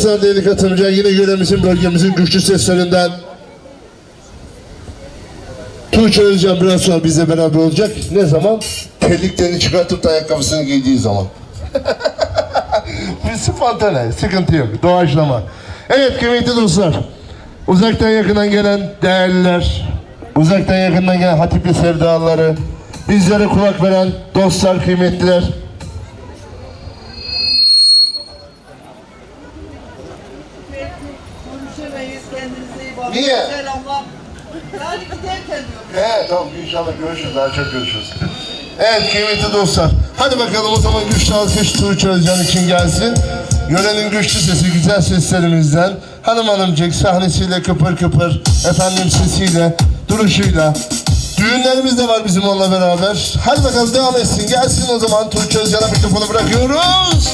Güzel değerli katılımcılar yine yöremizin bölgemizin güçlü seslerinden Tuğçe Özcan biraz sonra bizle beraber olacak. Ne zaman? Terliklerini çıkartıp da ayakkabısını giydiği zaman. Bir spontane, sıkıntı yok. Doğaçlama. Evet kıymetli dostlar. Uzaktan yakından gelen değerliler, uzaktan yakından gelen hatipli sevdaları, bizlere kulak veren dostlar, kıymetliler. Niye? Selamlar. Yani giderken diyorum. He tamam inşallah görüşürüz daha çok görüşürüz. Evet kıymetli dostlar. Hadi bakalım o zaman güçlü alkış Tuğçe Özcan için gelsin. Yörenin güçlü sesi, güzel seslerimizden. Hanım hanımcık sahnesiyle kıpır kıpır, efendim sesiyle, duruşuyla. Düğünlerimiz de var bizim onunla beraber. Hadi bakalım devam etsin. Gelsin o zaman Tuğçe Özcan'a mikrofonu bırakıyoruz.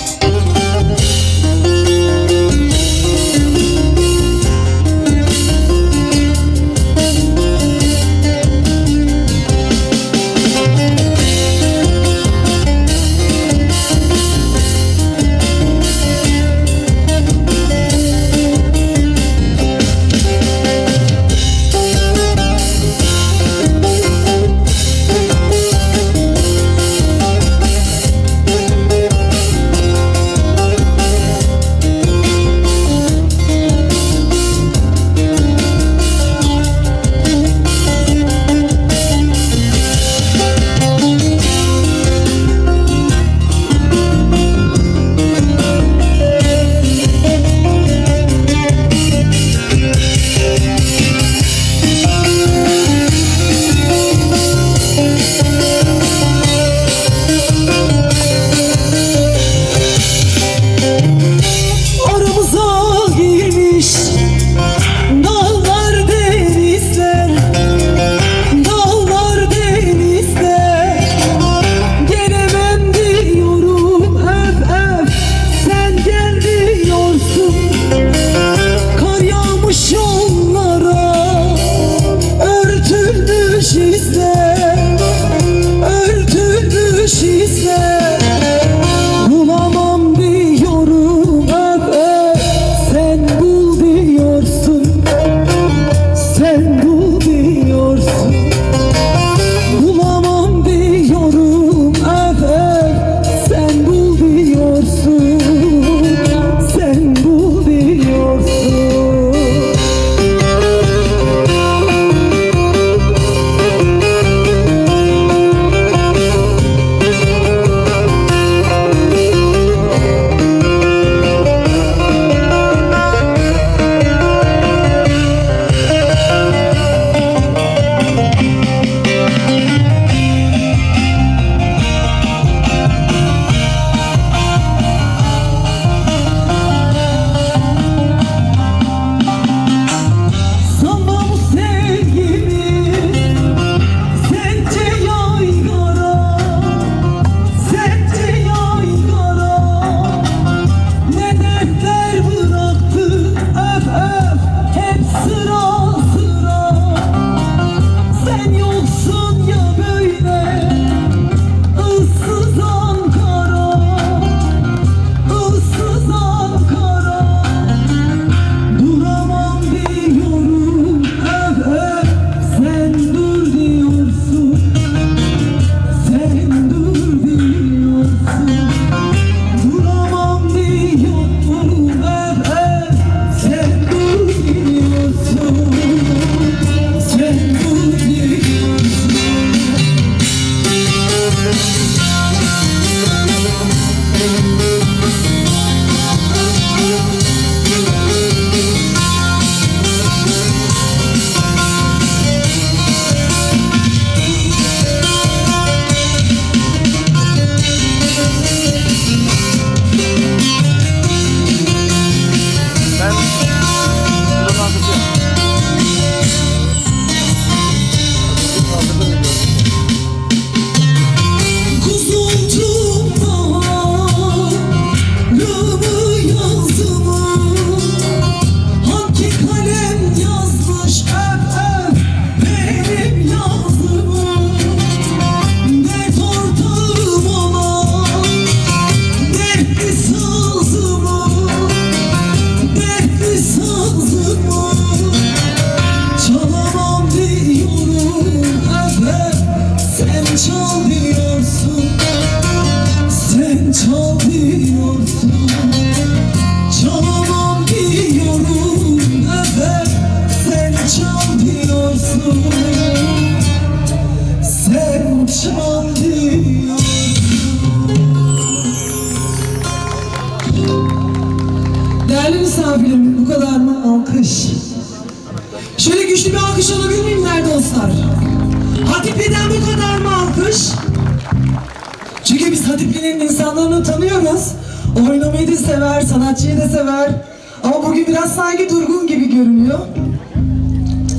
Görünüyor.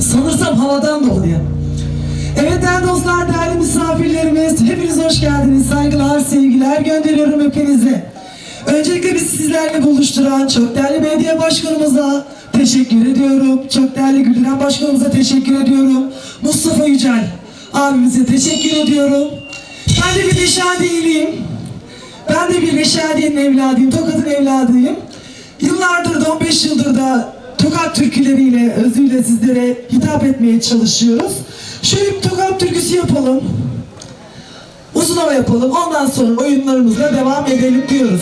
Sanırsam havadan dolayı. Evet değerli dostlar, değerli misafirlerimiz, hepiniz hoş geldiniz. Saygılar, sevgiler gönderiyorum hepinize. Öncelikle bizi sizlerle buluşturan çok değerli belediye başkanımıza teşekkür ediyorum. Çok değerli Güldüren başkanımıza teşekkür ediyorum. Mustafa Yücel abimize teşekkür ediyorum. Ben de bir Reşadiye'liyim. Ben de bir Reşadiye'nin evladıyım, Tokat'ın evladıyım. Yıllardır da 15 yıldır da Tokat türküleriyle, özüyle sizlere hitap etmeye çalışıyoruz. Şöyle bir Tokat türküsü yapalım. Uzun hava yapalım. Ondan sonra oyunlarımızla devam edelim diyoruz.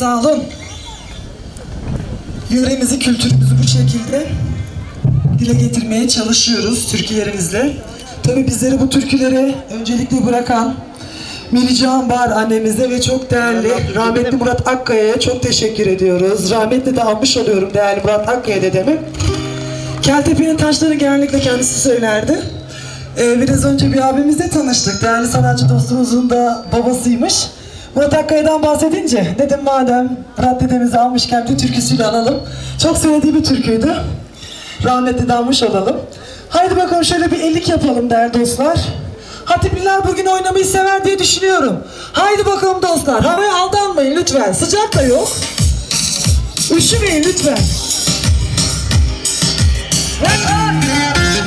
sağ olun. Yöremizi, kültürümüzü bu şekilde dile getirmeye çalışıyoruz türkülerimizle. Tabii bizleri bu türkülere öncelikle bırakan Mili Can Bar annemize ve çok değerli rahmetli Murat Akkaya'ya çok teşekkür ediyoruz. Rahmetle de almış oluyorum değerli Murat Akkaya dedemi. Keltepe'nin taşları genellikle kendisi söylerdi. Ee, biraz önce bir abimizle tanıştık. Değerli sanatçı dostumuzun da babasıymış. Murat Akkaya'dan bahsedince dedim madem Murat almışken bir türküsüyle analım. Çok sevdiği bir türküydü. Rahmetli danmış olalım. Haydi bakalım şöyle bir ellik yapalım değerli dostlar. Hatipliler bugün oynamayı sever diye düşünüyorum. Haydi bakalım dostlar havaya aldanmayın lütfen. Sıcak da yok. Üşümeyin lütfen. Evet.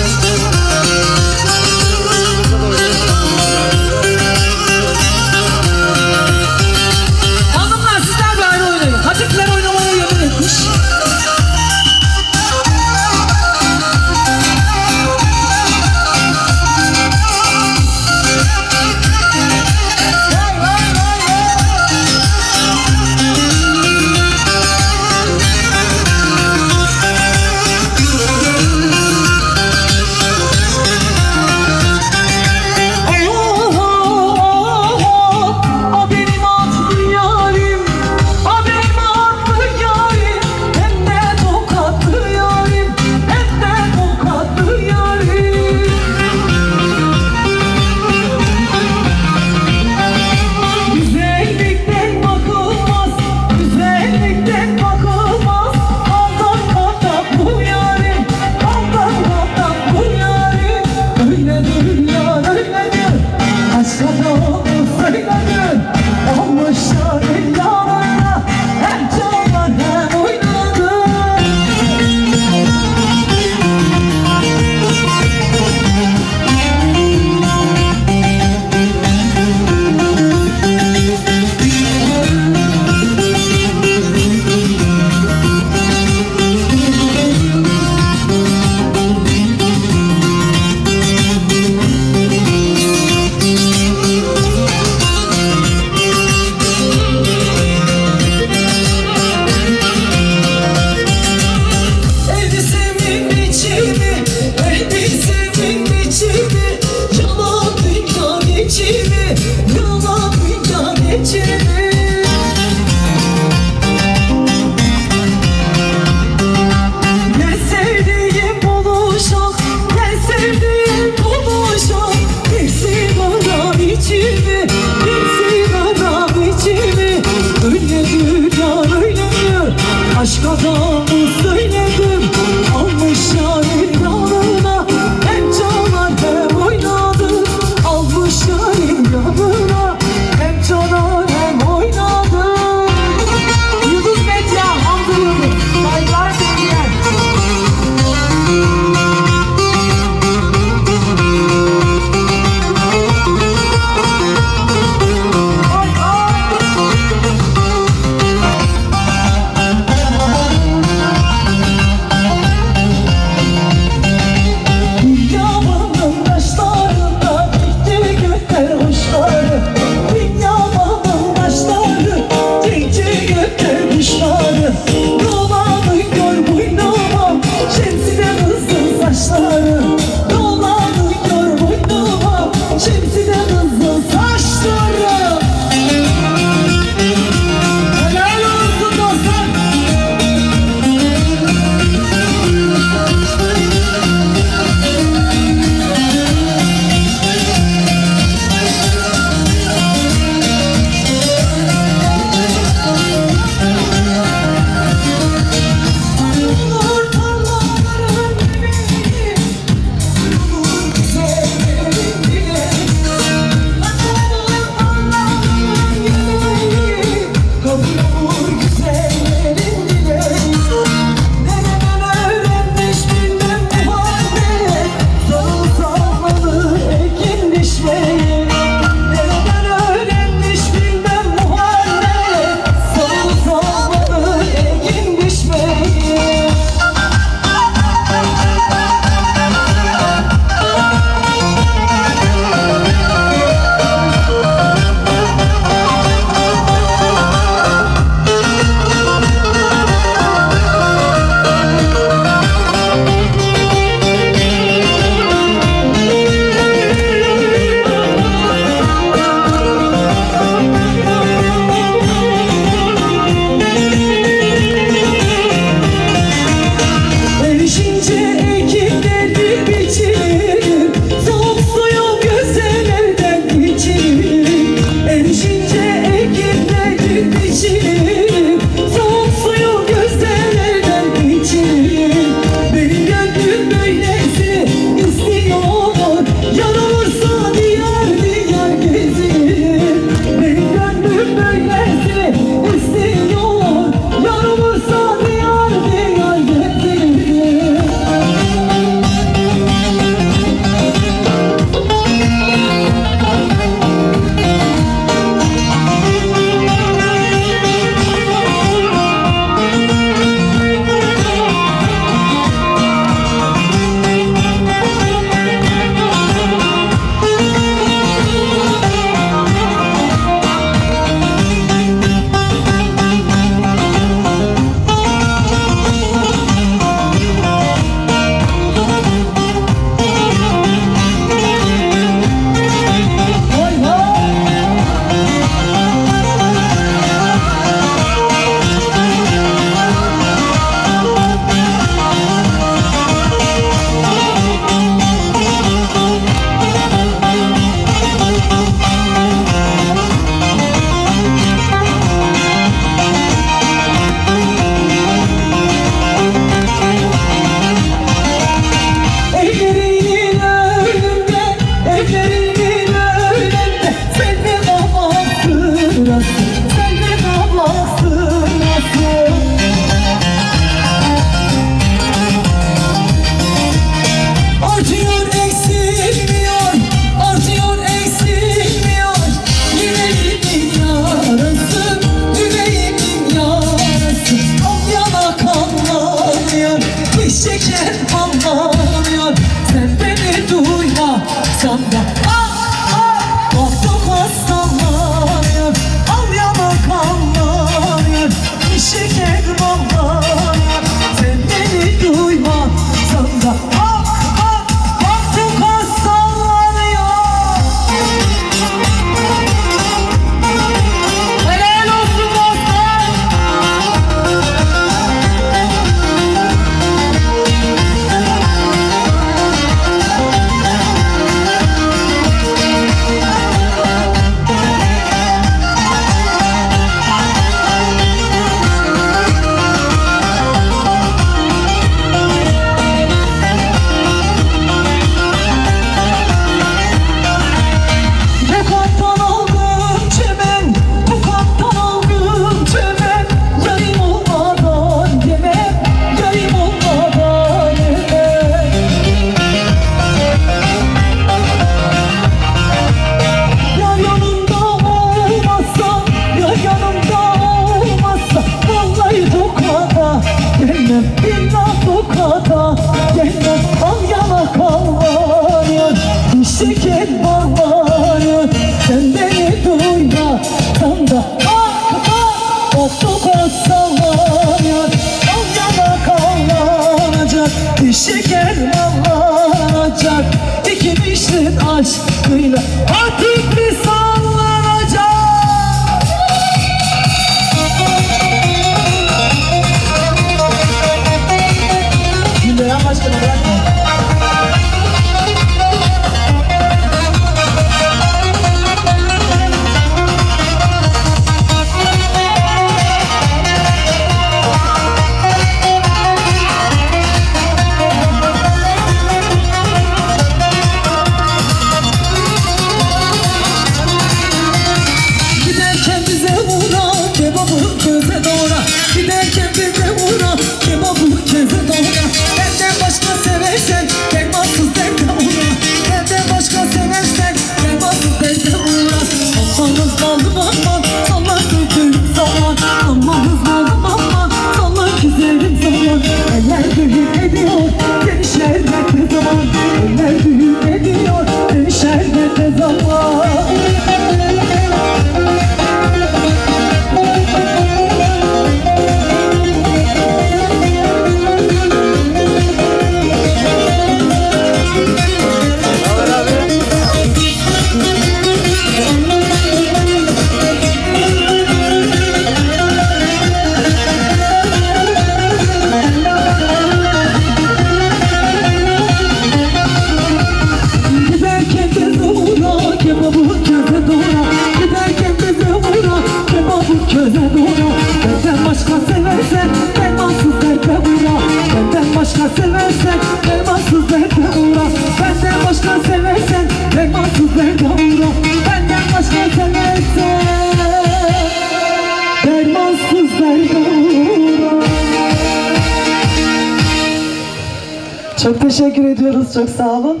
Çok sağ olun.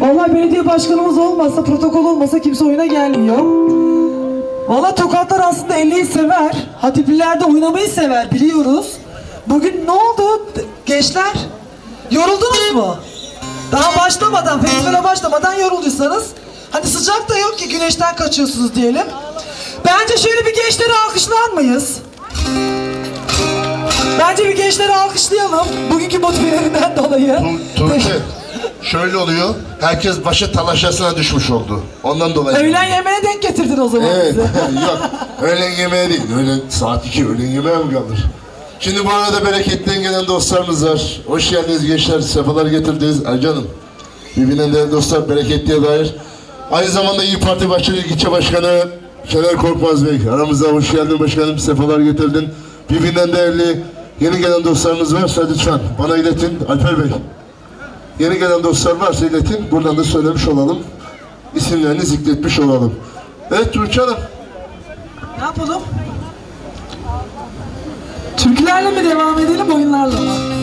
Vallahi belediye başkanımız olmasa, protokol olmasa kimse oyuna gelmiyor. Vallahi tokatlar aslında 50'yi sever. Hatipliler oynamayı sever biliyoruz. Bugün ne oldu gençler? Yoruldunuz mu? Daha başlamadan, festivale başlamadan yorulduysanız hani sıcak da yok ki güneşten kaçıyorsunuz diyelim. Bence şöyle bir gençleri alkışlar mıyız? Bence bir gençleri alkışlayalım. Bugünkü motivelerinden dolayı. Tu- Tuğçe, şöyle oluyor. Herkes başı talaşasına düşmüş oldu. Ondan dolayı. Öğlen yemeğine denk getirdin o zaman Evet, bizi. yok. Öğlen yemeği değil. Öğlen saat 2 öğlen yemeğe mi kalır? Şimdi bu arada bereketten gelen dostlarımız var. Hoş geldiniz gençler, sefalar getirdiniz. Ay canım, birbirinden değerli dostlar bereketliye dair. Aynı zamanda İyi Parti Bahçeli İlçe Başkanı Şener Korkmaz Bey. Aramıza hoş geldin başkanım, sefalar getirdin. Birbirinden değerli yeni gelen dostlarımız varsa lütfen bana iletin. Alper Bey. Yeni gelen dostlar varsa iletin. Buradan da söylemiş olalım. İsimlerini zikretmiş olalım. Evet Tuğçe Hanım. Ne yapalım? Türkülerle mi devam edelim, oyunlarla mı?